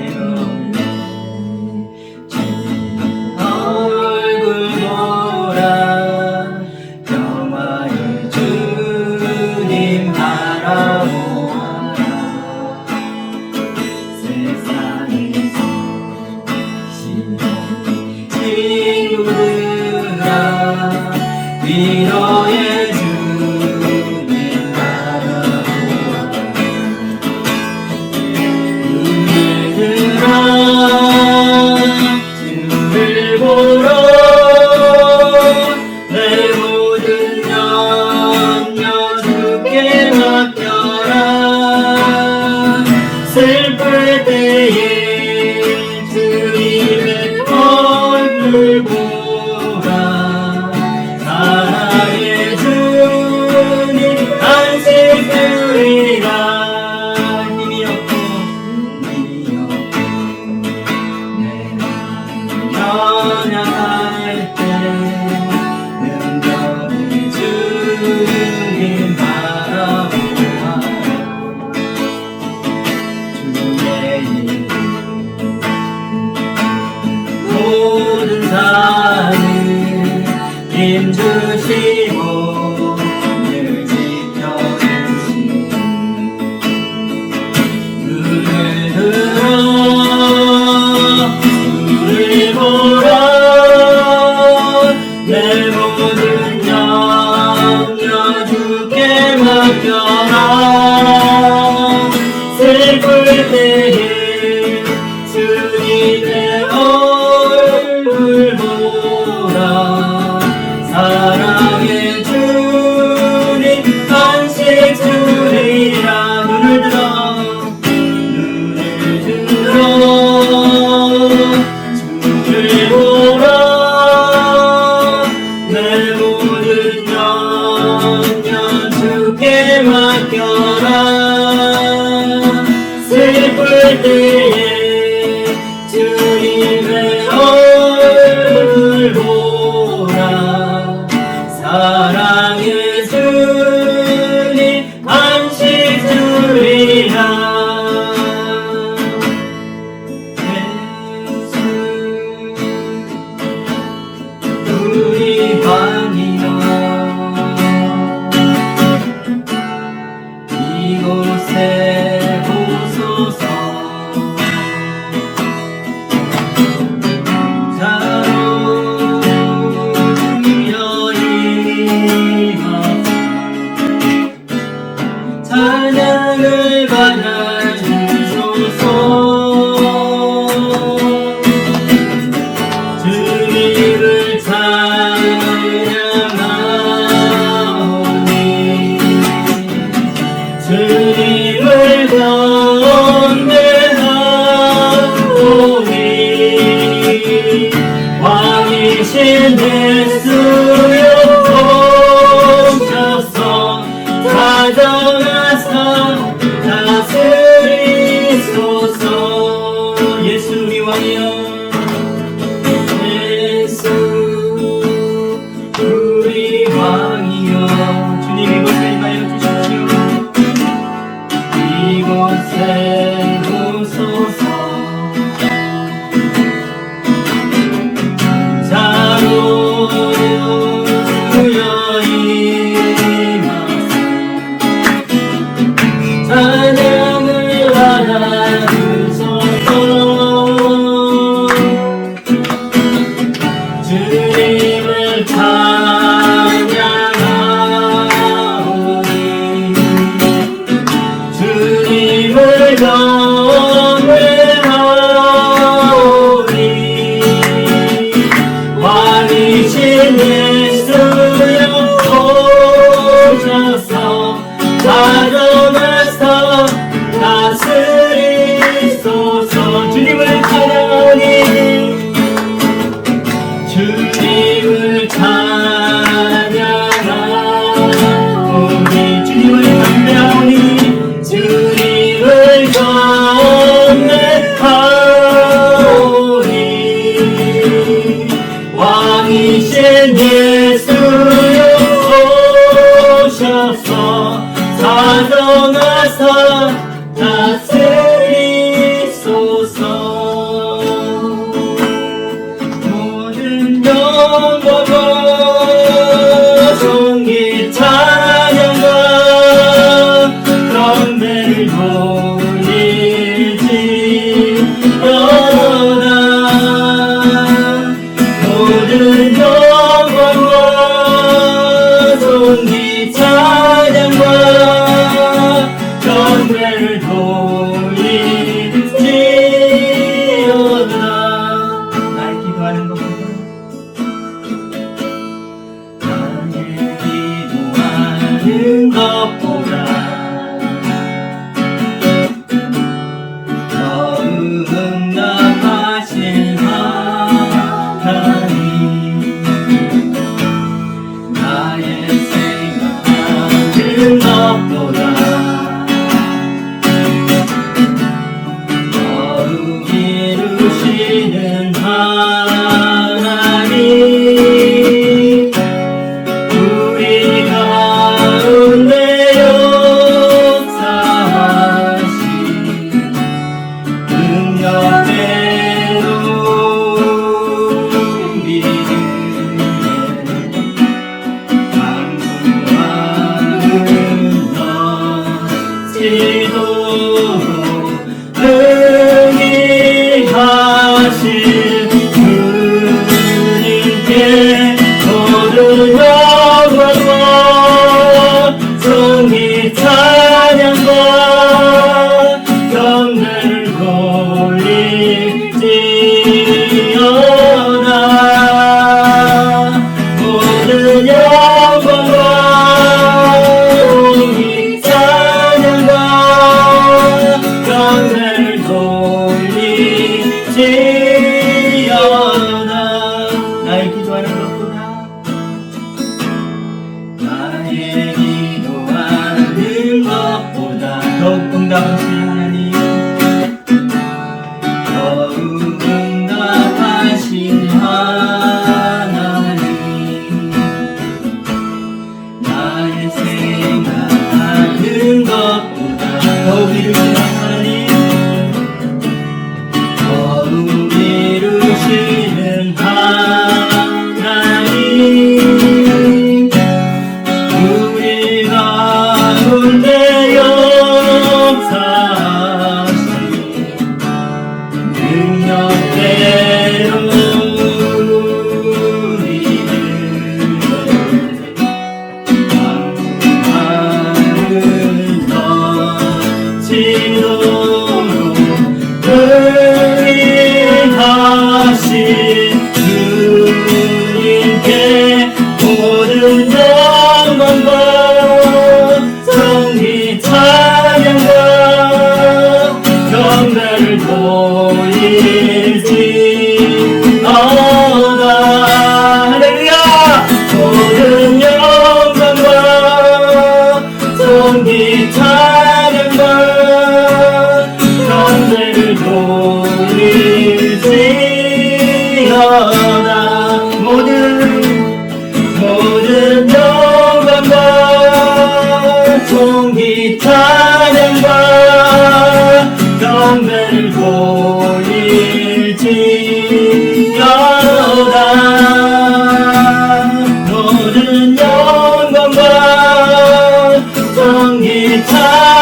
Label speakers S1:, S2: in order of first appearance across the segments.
S1: 외 사랑 왕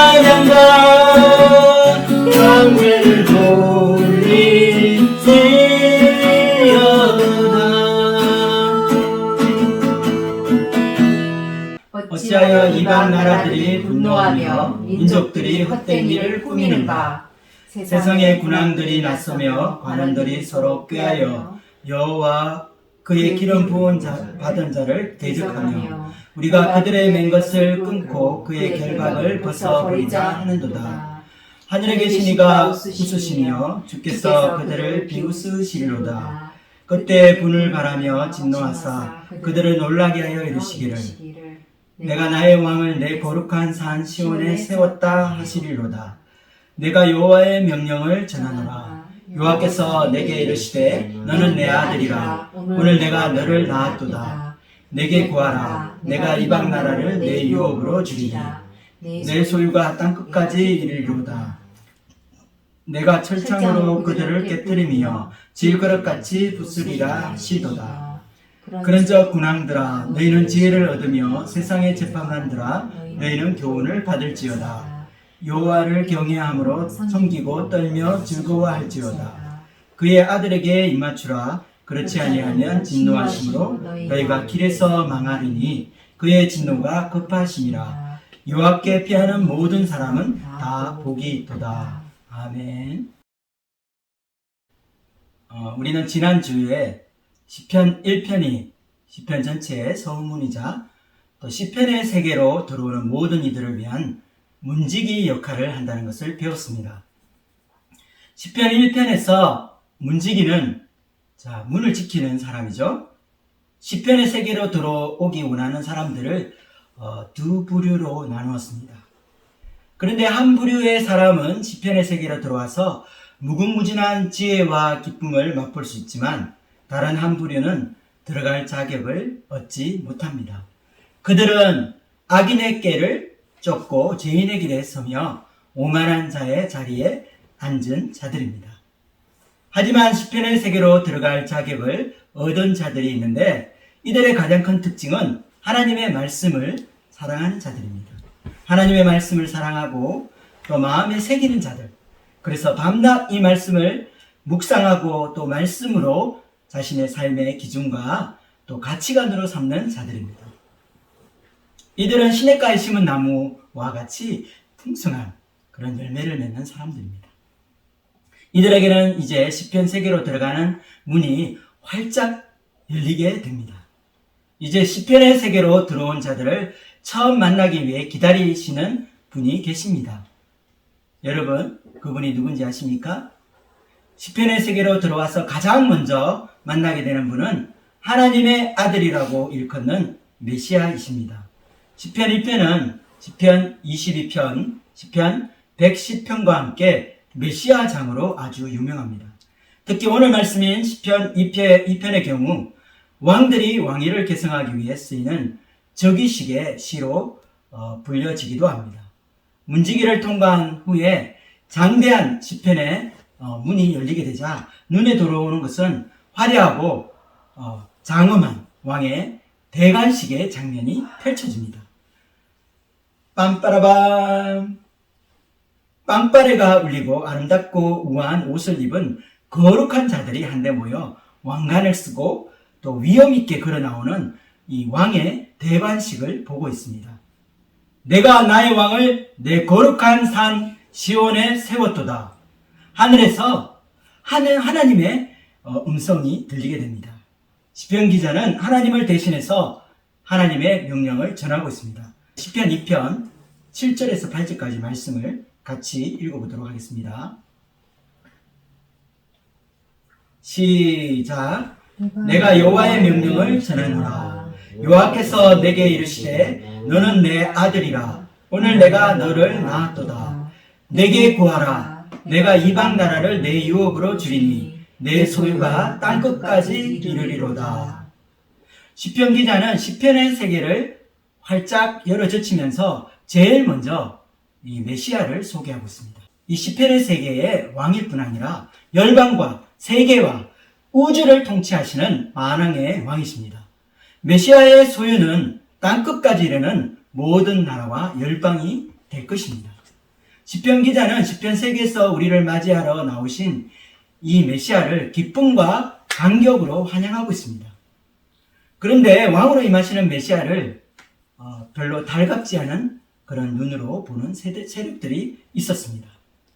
S1: 찬양과 경배를 돌릴지어다 어찌하여 이방 나라들이 분노하며 민족들이 헛된 일을 꾸미는가? 세상의 군왕들이 나서며 관원들이 서로 꾀하여 여호와 그의 기름 부은 자, 받은 자를 대적하며 우리가 그들의 맹 것을 끊고 그의 결박을 벗어버리자 하는도다 하늘에 계신 이가 웃으시며 주께서 그들을 비웃으시리로다 그때 분을 바라며 진노하사 그들을 놀라게 하여 이르시기를 내가 나의 왕을 내 거룩한 산 시온에 세웠다 하시리로다. 내가 여호와의 명령을 전하노라. 여호와께서 내게 이르시되 너는 내 아들이라. 오늘 내가 너를 낳았도다. 내게 구하라. 내가 이방 나라를 내 유업으로 주리니 내 소유가 땅 끝까지 이르리로다. 내가 철창으로 그들을 깨뜨리며 질그릇같이 부수리라 하시도다. 그런저 군왕들아 너희는 지혜를 얻으며 세상의 재판관들아 너희는 교훈을 받을지어다 여호와를 경외함으로 섬기고 떨며 즐거워할지어다 그의 아들에게 입맞추라 그렇지 아니하면 진노하심으로 너희가 길에서 망하리니 그의 진노가 급하심이라. 여호와께 피하는 모든 사람은 다 복이 있도다. 아멘. 어, 우리는 지난 주에 시편 1편이 시편 전체의 서문이자 또 시편의 세계로 들어오는 모든 이들을 위한 문지기 역할을 한다는 것을 배웠습니다. 시편 1편에서 문지기는 자, 문을 지키는 사람이죠. 시편의 세계로 들어오기 원하는 사람들을 어, 두 부류로 나누었습니다. 그런데 한 부류의 사람은 시편의 세계로 들어와서 무궁무진한 지혜와 기쁨을 맛볼 수 있지만 다른 한 부류는 들어갈 자격을 얻지 못합니다. 그들은 악인의 깨를 쫓고 죄인의 길에 서며 오만한 자의 자리에 앉은 자들입니다. 하지만 시편의 세계로 들어갈 자격을 얻은 자들이 있는데 이들의 가장 큰 특징은 하나님의 말씀을 사랑하는 자들입니다. 하나님의 말씀을 사랑하고 또 마음에 새기는 자들. 그래서 밤낮 이 말씀을 묵상하고 또 말씀으로 자신의 삶의 기준과 또 가치관으로 삼는 자들입니다. 이들은 시냇가에 심은 나무와 같이 풍성한 그런 열매를 맺는 사람들입니다. 이들에게는 이제 시편 세계로 들어가는 문이 활짝 열리게 됩니다. 이제 시편의 세계로 들어온 자들을 처음 만나기 위해 기다리시는 분이 계십니다. 여러분, 그분이 누군지 아십니까? 시편의 세계로 들어와서 가장 먼저 만나게 되는 분은 하나님의 아들이라고 일컫는 메시아이십니다. 시편 1편은 시편 22편, 시편 110편과 함께 메시아 장으로 아주 유명합니다. 특히 오늘 말씀인 시편 2편, 2편의 경우 왕들이 왕위를 계승하기 위해 쓰이는 즉위식의 시로 어, 불려지기도 합니다. 문지기를 통과한 후에 장대한 시편의 어, 문이 열리게 되자 눈에 들어오는 것은 화려하고 어, 장엄한 왕의 대관식의 장면이 펼쳐집니다. 빰빠라밤 빵빠레가 울리고 아름답고 우아한 옷을 입은 거룩한 자들이 한데 모여 왕관을 쓰고 또 위엄 있게 걸어 나오는 이 왕의 대관식을 보고 있습니다. 내가 나의 왕을 내 거룩한 산 시온에 세웠도다. 하늘에서 하늘 하나님의 어, 음성이 들리게 됩니다. 시편 기자는 하나님을 대신해서 하나님의 명령을 전하고 있습니다. 시편 2편 7절에서 8절까지 말씀을 같이 읽어보도록 하겠습니다. 시작. 내가 여호와의 명령을 전하노라. 여호와께서 내게 이르시되 너는 내 아들이라. 오늘 내가 너를 낳았도다. 내게 구하라. 내가 이방 나라를 내 유업으로 주리니 내 소유가 땅 끝까지 이르리로다. 시편 기자는 시편의 세계를 활짝 열어젖히면서 제일 먼저 이 메시아를 소개하고 있습니다. 이 시편의 세계의 왕일뿐 아니라 열방과 세계와 우주를 통치하시는 만왕의 왕이십니다. 메시아의 소유는 땅 끝까지 이르는 모든 나라와 열방이 될 것입니다. 시편 기자는 시편 세계에서 우리를 맞이하러 나오신 이 메시아를 기쁨과 감격으로 환영하고 있습니다. 그런데 왕으로 임하시는 메시아를 어, 별로 달갑지 않은 그런 눈으로 보는 세대, 세력들이 있었습니다.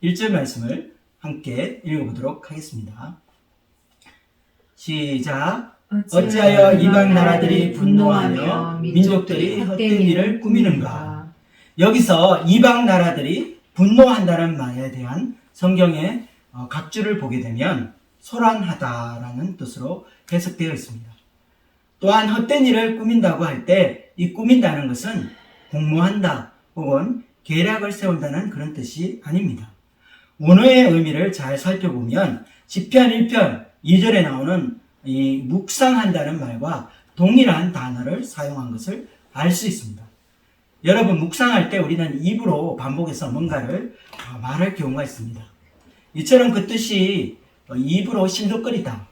S1: 1절 말씀을 함께 읽어보도록 하겠습니다. 시작. 어찌하여 이방 나라들이 분노하며 민족들이 헛된 일을 꾸미는가? 여기서 이방 나라들이 분노한다는 말에 대한 성경의 어, 각주를 보게 되면 소란하다라는 뜻으로 해석되어 있습니다. 또한 헛된 일을 꾸민다고 할 때 이 꾸민다는 것은 공모한다 혹은 계략을 세운다는 그런 뜻이 아닙니다. 원어의 의미를 잘 살펴보면 10편 1편 2절에 나오는 이 묵상한다는 말과 동일한 단어를 사용한 것을 알 수 있습니다. 여러분 묵상할 때 우리는 입으로 반복해서 뭔가를 어, 말할 경우가 있습니다. 이처럼 그 뜻이 어, 입으로 실룩거리다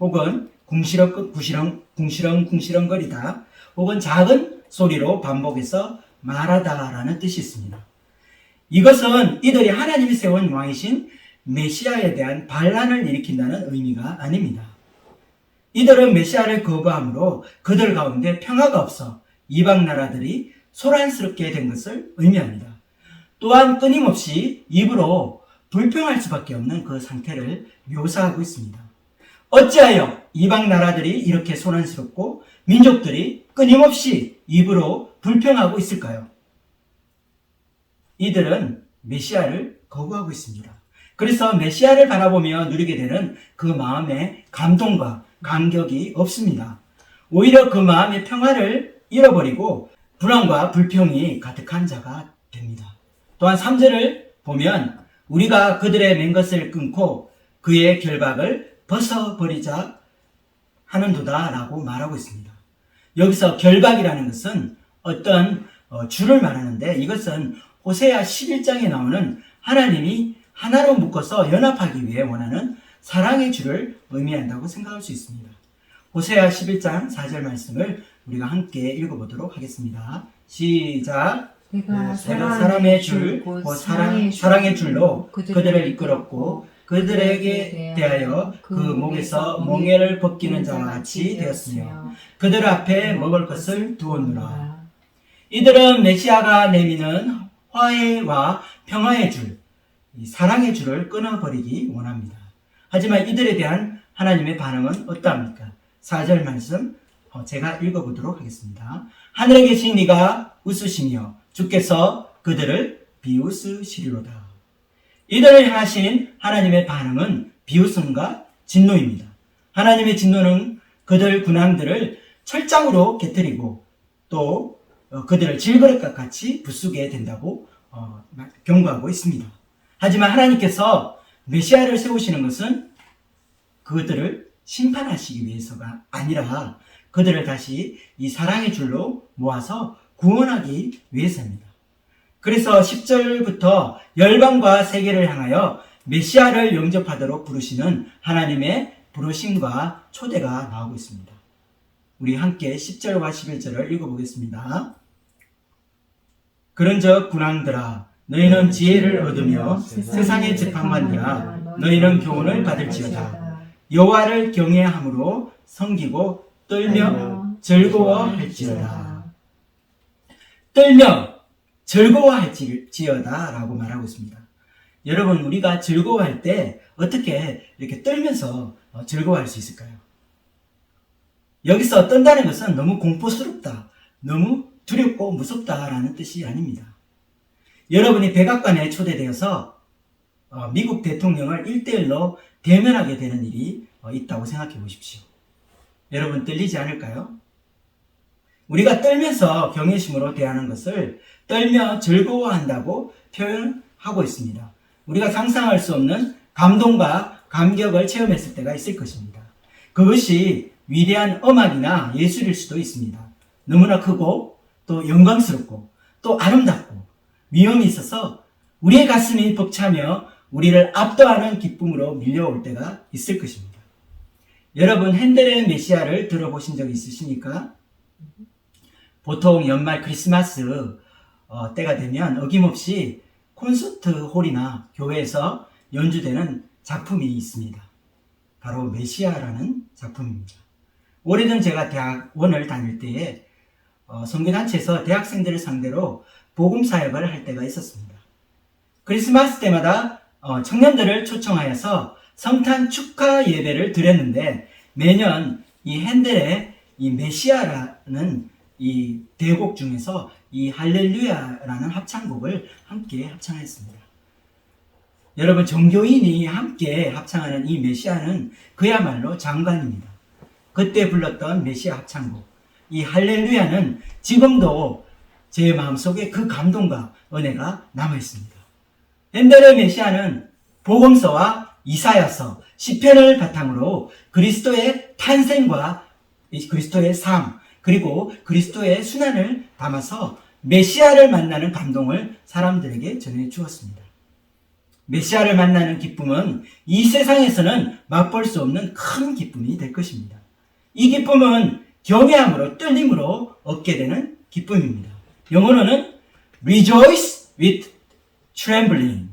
S1: 혹은 궁시렁 궁시렁 궁시렁 궁시렁거리다 혹은 작은 소리로 반복해서 말하다라는 뜻이 있습니다. 이것은 이들이 하나님이 세운 왕이신 메시아에 대한 반란을 일으킨다는 의미가 아닙니다. 이들은 메시아를 거부함으로 그들 가운데 평화가 없어 이방 나라들이 소란스럽게 된 것을 의미합니다. 또한 끊임없이 입으로 불평할 수밖에 없는 그 상태를 묘사하고 있습니다. 어찌하여 이방 나라들이 이렇게 소란스럽고 민족들이 끊임없이 입으로 불평하고 있을까요? 이들은 메시아를 거부하고 있습니다. 그래서 메시아를 바라보며 누리게 되는 그 마음에 감동과 감격이 없습니다. 오히려 그 마음의 평화를 잃어버리고 불안과 불평이 가득한 자가 됩니다. 또한 3절을 보면 우리가 그들의 맨 것을 끊고 그의 결박을 벗어버리자 하는도다 라고 말하고 있습니다. 여기서 결박이라는 것은 어떤 어, 줄을 말하는데 이것은 호세아 11장에 나오는 하나님이 하나로 묶어서 연합하기 위해 원하는 사랑의 줄을 의미한다고 생각할 수 있습니다. 호세아 11장 4절 말씀을 우리가 함께 읽어보도록 하겠습니다. 시작.
S2: 내가
S1: 내가 사람의 줄, 곧 사랑, 사랑의 줄로 그들을 이끌었고 그들에게 대하여 그 목에서 몽해를 벗기는 자와 같이 되었으며 그들 앞에 먹을 것을 두었노라. 이들은 메시아가 내미는 화해와 평화의 줄, 이 사랑의 줄을 끊어버리기 원합니다. 하지만 이들에 대한 하나님의 반응은 어떠합니까? 4절 말씀 어, 제가 읽어보도록 하겠습니다. 하늘에 계신 이가 웃으시며 주께서 그들을 비웃으시리로다. 이들을 향하신 하나님의 반응은 비웃음과 진노입니다. 하나님의 진노는 그들 군왕들을 철장으로 깨뜨리고 또 어, 그들을 질그릇과 같이 부수게 된다고 어, 경고하고 있습니다. 하지만 하나님께서 메시아를 세우시는 것은 그들을 심판하시기 위해서가 아니라 그들을 다시 이 사랑의 줄로 모아서 구원하기 위해서입니다. 그래서 10절부터 열방과 세계를 향하여 메시아를 영접하도록 부르시는 하나님의 부르심과 초대가 나오고 있습니다. 우리 함께 10절과 11절을 읽어보겠습니다. 그런즉 군왕들아 너희는 지혜를 얻으며 세상의 재판관들아 너희는 교훈을 받을지어다. 여호와를 경외함으로 섬기고 떨며 즐거워할지어다. 떨며 즐거워할지어다 라고 말하고 있습니다. 여러분 우리가 즐거워할 때 어떻게 이렇게 떨면서 어, 즐거워할 수 있을까요? 여기서 떤다는 것은 너무 공포스럽다, 너무 두렵고 무섭다라는 뜻이 아닙니다. 여러분이 백악관에 초대되어서 어, 미국 대통령을 1대1로 대면하게 되는 일이 어, 있다고 생각해 보십시오. 여러분 떨리지 않을까요? 우리가 떨면서 경외심으로 대하는 것을 떨며 즐거워한다고 표현하고 있습니다. 우리가 상상할 수 없는 감동과 감격을 체험했을 때가 있을 것입니다. 그것이 위대한 음악이나 예술일 수도 있습니다. 너무나 크고 또 영광스럽고 또 아름답고 위험이 있어서 우리의 가슴이 벅차며 우리를 압도하는 기쁨으로 밀려올 때가 있을 것입니다. 여러분 핸델의 메시아를 들어보신 적 있으십니까? 보통 연말 크리스마스 어, 때가 되면 어김없이 콘서트 홀이나 교회에서 연주되는 작품이 있습니다. 바로 메시아라는 작품입니다. 올해는 제가 대학원을 다닐 때에 어, 선교단체에서 대학생들을 상대로 복음 사역을 할 때가 있었습니다. 크리스마스 때마다 어, 청년들을 초청하여서 성탄 축하 예배를 드렸는데 매년 이 핸델의 이 메시아라는 이 대곡 중에서 이 할렐루야라는 합창곡을 함께 합창했습니다. 여러분 종교인이 함께 합창하는 이 메시아는 그야말로 장관입니다. 그때 불렀던 메시아 합창곡 이 할렐루야는 지금도 제 마음속에 그 감동과 은혜가 남아 있습니다. 핸델의 메시아는 복음서와 이사야서, 시편을 바탕으로 그리스도의 탄생과 이 그리스도의 삶, 그리고 그리스도의 순환을 담아서 메시아를 만나는 감동을 사람들에게 전해 주었습니다. 메시아를 만나는 기쁨은 이 세상에서는 맛볼 수 없는 큰 기쁨이 될 것입니다. 이 기쁨은 경외함으로 떨림으로 얻게 되는 기쁨입니다. 영어로는 rejoice with trembling.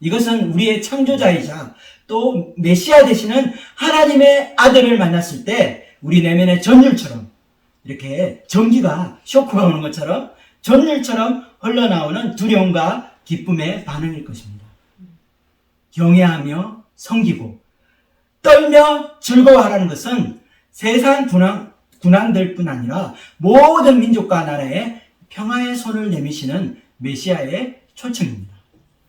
S1: 이것은 우리의 창조자이자 또 메시아 되시는 하나님의 아들을 만났을 때 우리 내면의 전율처럼 이렇게 전기가 쇼크가 오는 것처럼 전율처럼 흘러나오는 두려움과 기쁨의 반응일 것입니다. 경외하며 섬기고 떨며 즐거워하라는 것은 세상 군왕들 뿐 아니라 모든 민족과 나라에 평화의 손을 내미시는 메시아의 초청입니다.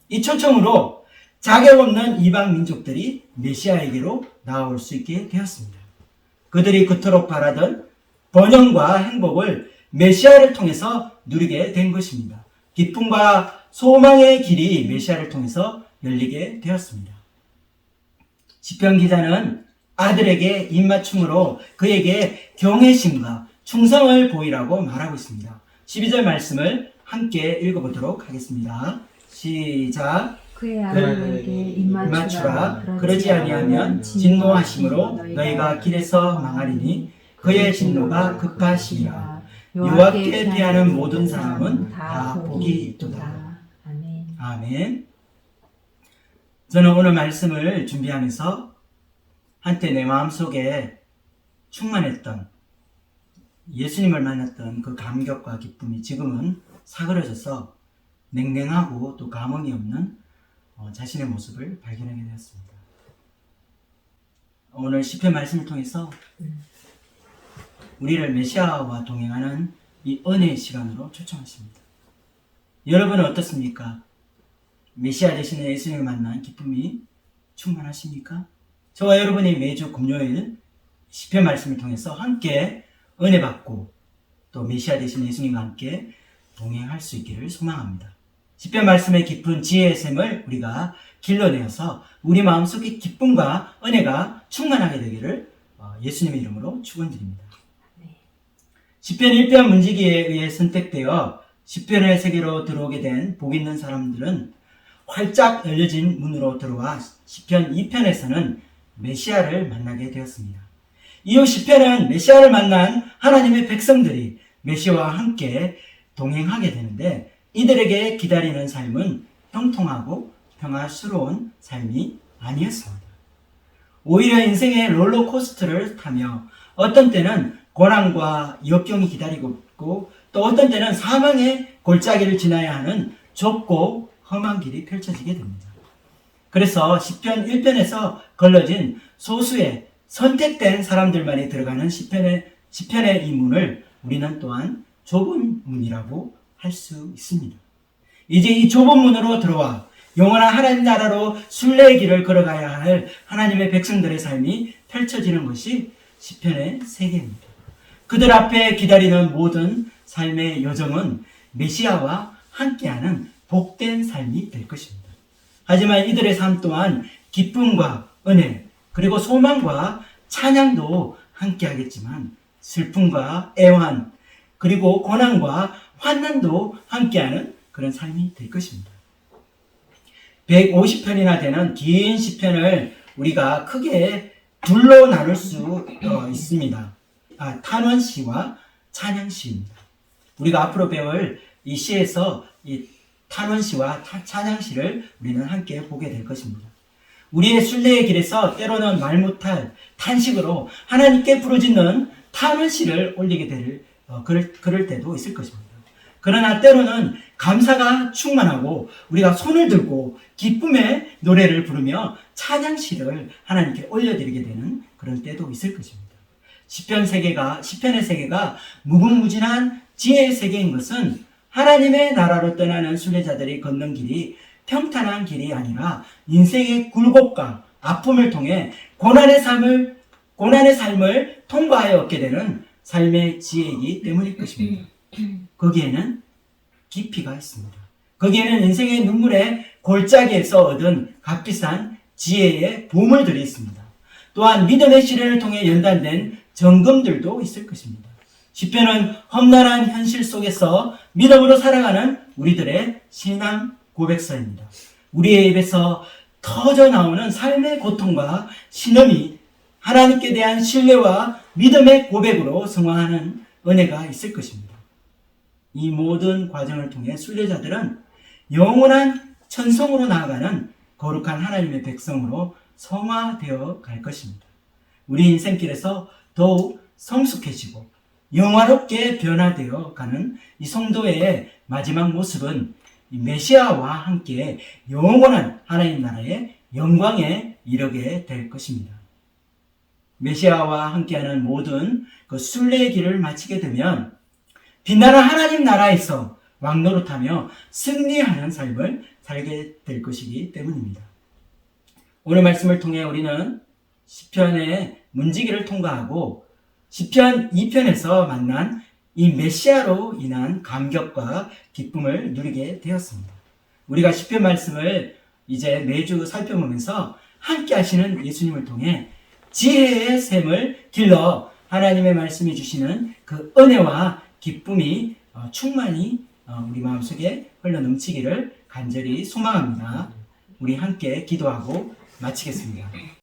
S1: 이 초청으로 자격 없는 이방 민족들이 메시아에게로 나올 수 있게 되었습니다. 그들이 그토록 바라던 번영과 행복을 메시아를 통해서 누리게 된 것입니다. 기쁨과 소망의 길이 메시아를 통해서 열리게 되었습니다. 시편 기자는 아들에게 입맞춤으로 그에게 경외심과 충성을 보이라고 말하고 있습니다. 12절 말씀을 함께 읽어보도록 하겠습니다. 시작.
S2: 그의
S1: 그의
S2: 아들에게
S1: 입맞추라
S2: 입맞추라
S1: 그러지 아니하면 진노하심으로 너희가 길에서 망하리니 그의 진노가 급하시니라 여호와께 피하는 모든 사람은 다 복이 있도다.
S2: 아멘.
S1: 아멘. 저는 오늘 말씀을 준비하면서 한때 내 마음속에 충만했던 예수님을 만났던 그 감격과 기쁨이 지금은 사그러져서 냉랭하고 또 감흥이 없는 어, 자신의 모습을 발견하게 되었습니다. 오늘 시편 말씀을 통해서 우리를 메시아와 동행하는 이 은혜의 시간으로 초청하십니다. 여러분은 어떻습니까? 메시아 대신에 예수님을 만난 기쁨이 충만하십니까? 저와 여러분이 매주 금요일 시편 말씀을 통해서 함께 은혜 받고 또 메시아 대신 예수님과 함께 동행할 수 있기를 소망합니다. 시편 말씀의 깊은 지혜의 샘을 우리가 길러내어서 우리 마음속에 기쁨과 은혜가 충만하게 되기를 어, 예수님의 이름으로 축원드립니다. 시편 1편 문지기에 의해 선택되어 시편의 세계로 들어오게 된 복 있는 사람들은 활짝 열려진 문으로 들어와 시편 2편에서는 메시아를 만나게 되었습니다. 이후 시편은 메시아를 만난 하나님의 백성들이 메시아와 함께 동행하게 되는데 이들에게 기다리는 삶은 형통하고 평화스러운 삶이 아니었습니다. 오히려 인생의 롤러코스터를 타며 어떤 때는 고난과 역경이 기다리고 있고 또 어떤 때는 사망의 골짜기를 지나야 하는 좁고 험한 길이 펼쳐지게 됩니다. 그래서 시편 1편에서 걸러진 소수의 선택된 사람들만이 들어가는 시편의 시편의 이 문을 우리는 또한 좁은 문이라고 할 수 있습니다. 이제 이 좁은 문으로 들어와 영원한 하나님 나라로 순례의 길을 걸어가야 할 하나님의 백성들의 삶이 펼쳐지는 것이 시편의 세계입니다. 그들 앞에 기다리는 모든 삶의 여정은 메시아와 함께하는 복된 삶이 될 것입니다. 하지만 이들의 삶 또한 기쁨과 은혜, 그리고 소망과 찬양도 함께 하겠지만 슬픔과 애환, 그리고 고난과 환난도 함께하는 그런 삶이 될 것입니다. 150편이나 되는 긴 시편을 우리가 크게 둘로 나눌 수 어, 있습니다. 아, 탄원시와 찬양시입니다. 우리가 앞으로 배울 이 시에서 이 탄원시와 타- 찬양시를 우리는 함께 보게 될 것입니다. 우리의 순례의 길에서 때로는 말 못할 탄식으로 하나님께 부르짖는 탄원시를 올리게 될 어, 그럴, 그럴 때도 있을 것입니다. 그러나 때로는 감사가 충만하고 우리가 손을 들고 기쁨의 노래를 부르며 찬양시를 하나님께 올려드리게 되는 그런 때도 있을 것입니다. 시편 세계가 시편의 세계가 무궁무진한 지혜의 세계인 것은 하나님의 나라로 떠나는 순례자들이 걷는 길이 평탄한 길이 아니라 인생의 굴곡과 아픔을 통해 고난의 삶을 고난의 삶을 통과하여 얻게 되는 삶의 지혜이기 때문일 것입니다. 거기에는 깊이가 있습니다. 거기에는 인생의 눈물의 골짜기에서 얻은 값비싼 지혜의 보물들이 있습니다. 또한 믿음의 시련을 통해 연단된 정금들도 있을 것입니다. 시편은 험난한 현실 속에서 믿음으로 살아가는 우리들의 신앙 고백서입니다. 우리의 입에서 터져 나오는 삶의 고통과 신음이 하나님께 대한 신뢰와 믿음의 고백으로 성화하는 은혜가 있을 것입니다. 이 모든 과정을 통해 순례자들은 영원한 천성으로 나아가는 거룩한 하나님의 백성으로 성화되어 갈 것입니다. 우리 인생길에서 더욱 성숙해지고 영화롭게 변화되어 가는 이 성도의 마지막 모습은 이 메시아와 함께 영원한 하나님 나라의 영광에 이르게 될 것입니다. 메시아와 함께하는 모든 그 순례의 길을 마치게 되면 빛나는 하나님 나라에서 왕노릇하며 승리하는 삶을 살게 될 것이기 때문입니다. 오늘 말씀을 통해 우리는 시편의 문지기를 통과하고 시편 2편에서 만난 이 메시아로 인한 감격과 기쁨을 누리게 되었습니다. 우리가 시편 말씀을 이제 매주 살펴보면서 함께 하시는 예수님을 통해 지혜의 샘을 길러 하나님의 말씀이 주시는 그 은혜와 기쁨이 어, 충만히 어, 우리 마음속에 흘러 넘치기를 간절히 소망합니다. 우리 함께 기도하고 마치겠습니다.